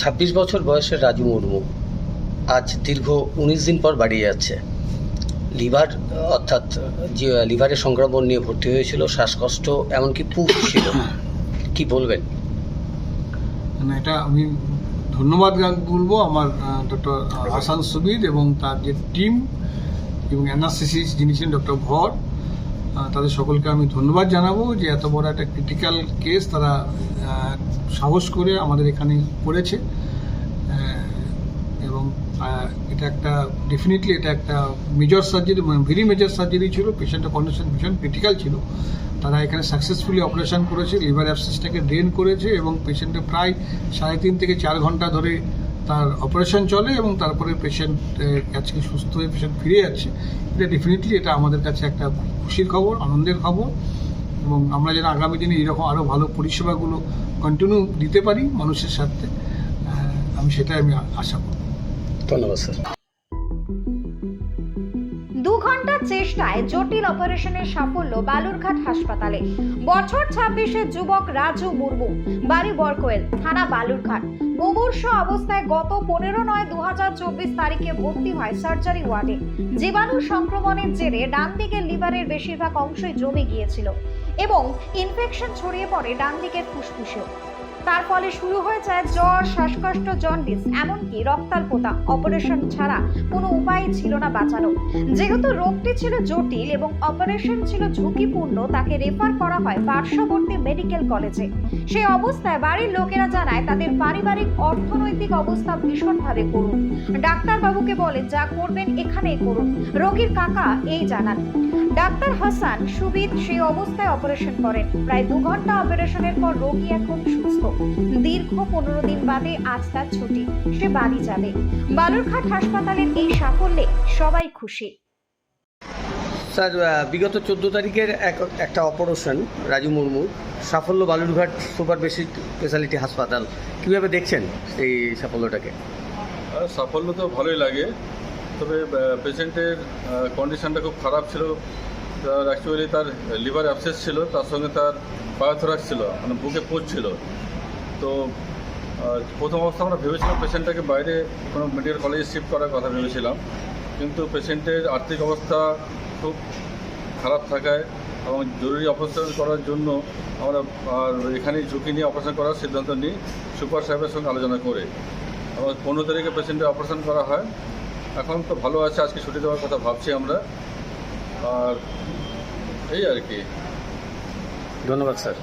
ছাব্বিশ বছর বয়সের রাজু মুর্মু আজ দীর্ঘ উনিশ দিন পর বাড়ি যাচ্ছে। লিভার, অর্থাৎ যে লিভারের সংক্রমণ নিয়ে ভর্তি হয়েছিল, শ্বাসকষ্ট, এমনকি পুক ছিল। কি বলবেন? এটা আমি ধন্যবাদ বলব আমার ডক্টর হাসান সুবিদ এবং তার যে টিম এবং অ্যানাসিসিস যিনি ছিলেন ডক্টর ভর তাদের সকলকে আমি ধন্যবাদ জানাব যে এত বড় একটা ক্রিটিক্যাল কেস তারা সাহস করে আমাদের এখানে করেছে। এবং এটা একটা ডেফিনেটলি এটা একটা major surgery very major surgery ছিল। পেশেন্টের কন্ডিশন ভীষণ ক্রিটিক্যাল ছিল। তারা এখানে সাকসেসফুলি অপারেশন করেছে। লিভার অ্যাবসেসটাকে ড্রেন করেছে এবং পেশেন্টের প্রায় সাড়ে তিন থেকে চার ঘণ্টা ধরে তার অপারেশন চলে এবং তারপরে পেশেন্ট আজকে সুস্থ হয়ে পেশেন্ট ফিরে যাচ্ছে। এটা ডেফিনেটলি এটা আমাদের কাছে একটা খুশির খবর, আনন্দের খবর। এবং আমরা যেন আগামী দিনে এরকম আরও ভালো পরিষেবাগুলো কন্টিনিউ দিতে পারি মানুষের সাথে আমি সেটাই আমি আশা করি ধন্যবাদ স্যার। দু ঘণ্টার চেষ্টায় জটিল অপারেশনের সাফল্য বালুরঘাট হাসপাতালে। বছর ছাব্বিশে যুবক রাজু মুর্মু বাড়ি বরকোয়েল থানা বালুরঘাট। মুমূর্ষ অবস্থায় গত পনেরো নয় দু তারিখে ভর্তি হয় সার্জারি ওয়ার্ডে। জীবাণু সংক্রমণের জেরে ডান দিকের লিভারের বেশিরভাগ অংশই জমে গিয়েছিল। এবং ইনফেকশন ছড়িয়ে পড়ে ডান দিকের ফুসফুসেও। তার ফলে শুরু হয়ে যায় জ্বর, শ্বাসকষ্ট, জন্ডিস, এমনকি রক্তাল্পতা অপারেশন ছাড়া কোনো উপায় ছিল না বাঁচানো যেহেতু রোগটি ছিল জটিল এবং অপারেশন ছিল ঝুঁকিপূর্ণ, তাকে রেফার করা হয় পার্শ্ববর্তী মেডিকেল কলেজে। সেই অবস্থায় বাড়ির লোকেরা জানায়, তাদের পারিবারিক অর্থনৈতিক অবস্থা ভীষণভাবে করুন ডাক্তারবাবুকে বলে, যা করবেন এখানেই করুন। রোগীর কাকা এই জানান। ডাক্তার হাসান সুবিদ সেই অবস্থায় অপারেশন করেন। প্রায় দু ঘণ্টা অপারেশনের পর রোগী এখন সুস্থ। দীর্ঘ পনেরো দিন বাদে আজ তার ছুটি সে বাড়ি যাবে। বালুরঘাট হাসপাতালের এই সাফল্যে সবাই খুশি। স্যার বিগত চোদ্দ তারিখের এক একটা অপারেশন রাজু মুর্মু সাফল্য বালুরঘাট সুপার বেসিক স্পেশালিটি হাসপাতাল। কীভাবে দেখছেন এই সাফল্যটাকে? সাফল্য তো ভালোই লাগে তবে পেশেন্টের কন্ডিশনটা খুব খারাপ ছিল। তার অ্যাকচুয়ালি তার লিভার অ্যাবসেস ছিল তার সঙ্গে তার বায়োথোরাক্স ছিল মানে বুকে পোচ ছিল। তো প্রথম অবস্থা আমরা ভেবেছিলাম পেশেন্টটাকে বাইরে কোনো মেডিকেল কলেজে শিফট করার কথা ভেবেছিলাম। কিন্তু পেশেন্টের আর্থিক অবস্থা খুব খারাপ থাকায় এবং জরুরি অপারেশন করার জন্য আমরা এখানেই ঝুঁকি নিয়ে অপারেশন করার সিদ্ধান্ত নিই সুপার সাহেবের সঙ্গে আলোচনা করে। এবং পনেরো তারিখে পেশেন্টের অপারেশন করা হয়। এখন তো ভালো আছে, আজকে ছুটি দেওয়ার কথা ভাবছি আমরা। আর এই আর কি। ধন্যবাদ, স্যার।